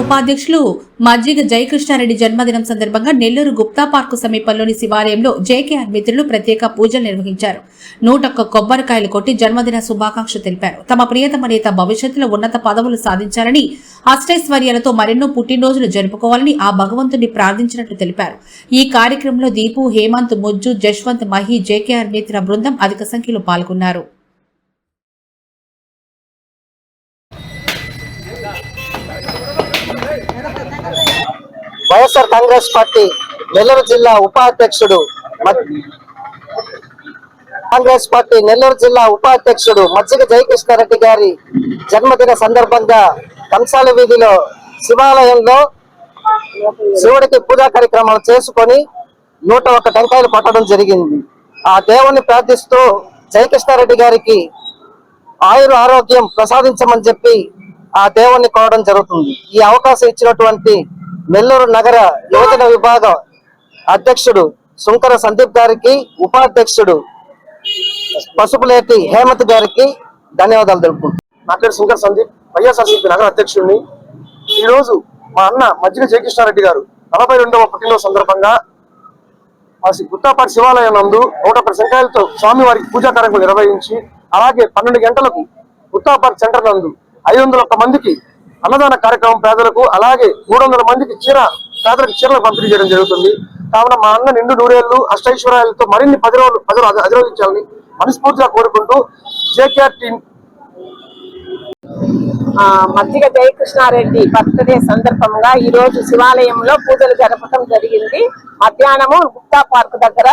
ఉపాధ్యక్షులు మజ్జిగ జయకృష్ణారెడ్డి జన్మదినం సందర్భంగా నెల్లూరు గుప్తా పార్కు సమీపంలోని శివాలయంలో జేకేఆర్ మిత్రులు ప్రత్యేక పూజలు నిర్వహించారు. నూటొక్క కొబ్బరికాయలు కొట్టి జన్మదిన శుభాకాంక్షలు తెలిపారు. తమ ప్రియతమ నేత భవిష్యత్తులో ఉన్నత పదవులు సాధించాలని అష్టైశ్వర్యాలతో మరెన్నో పుట్టినరోజులు జరుపుకోవాలని ఆ భగవంతుని ప్రార్థించినట్లు తెలిపారు. ఈ కార్యక్రమంలో దీపు హేమంత్ ముజ్జు జశ్వంత్ మహి జేకేఆర్ మిత్ర బృందం అధిక సంఖ్యలో పాల్గొన్నారు. వైఎస్ఆర్ కాంగ్రెస్ పార్టీ నెల్లూరు జిల్లా ఉపాధ్యక్షుడు కాంగ్రెస్ పార్టీ నెల్లూరు జిల్లా ఉపాధ్యక్షుడు మజ్జిగ జయకృష్ణారెడ్డి గారి జన్మదిన సందర్భంగా కంసాల వీధిలో శివాలయంలో శివుడికి పూజా కార్యక్రమాలు చేసుకొని నూట ఒక్క టెంకాయలు పట్టడం జరిగింది. ఆ దేవుణ్ణి ప్రార్థిస్తూ జయకృష్ణారెడ్డి గారికి ఆయుర ఆరోగ్యం ప్రసాదించమని చెప్పి ఆ దేవుణ్ణి కోవడం జరుగుతుంది. ఈ అవకాశం ఇచ్చినటువంటి నెల్లూరు నగర యువజన విభాగం అధ్యక్షుడు సుంకర సందీప్ గారికి ఉపాధ్యక్షుడు పసుపులేటి హేమంత్ గారికి ధన్యవాదాలు తెలుపుకుంటున్నాను. నా పేరు శంకర్ సందీప్. వైఎస్ఆర్సీపీ నగర అధ్యక్షుడిని. ఈ రోజు మా అన్న మజ్జిగ జయకృష్ణారెడ్డి గారు నలభై రెండవ పుట్టినరోజు సందర్భంగా మా గుత్తాపాటి శివాలయం నందు నూట పది సంఖ్యలతో స్వామివారికి పూజా కార్యక్రమం నిర్వహించి అలాగే పన్నెండు గంటలకు గుత్తాపాటి సెంటర్ నందు ఐదు వందల ఒక్క మందికి అన్నదాన కార్యక్రమం పేదలకు అలాగే మూడు వందల మందికి చీర పేదలకు చీరలు పంపిణీ చేయడం జరుగుతుంది. కావున మా అన్న నిండు నూరేళ్ళు అష్టైశ్వర్యాలతో మరిన్ని పది రోజులు పది రోజులు అధిరోహించాలని మనస్ఫూర్తిగా కోరుకుంటూ జేకేఆర్ టీం ఆ మజ్జిగ జయకృష్ణారెడ్డి బర్త్డే సందర్భంగా ఈ రోజు శివాలయంలో పూజలు జరపడం జరిగింది. మధ్యాహ్నము గుప్తా పార్క్ దగ్గర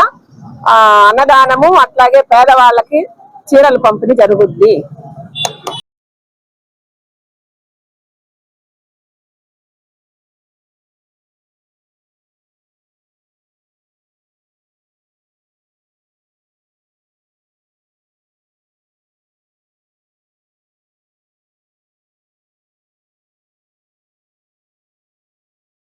ఆ అన్నదానము అట్లాగే పేదవాళ్ళకి చీరలు పంపిణీ జరుగుద్ది.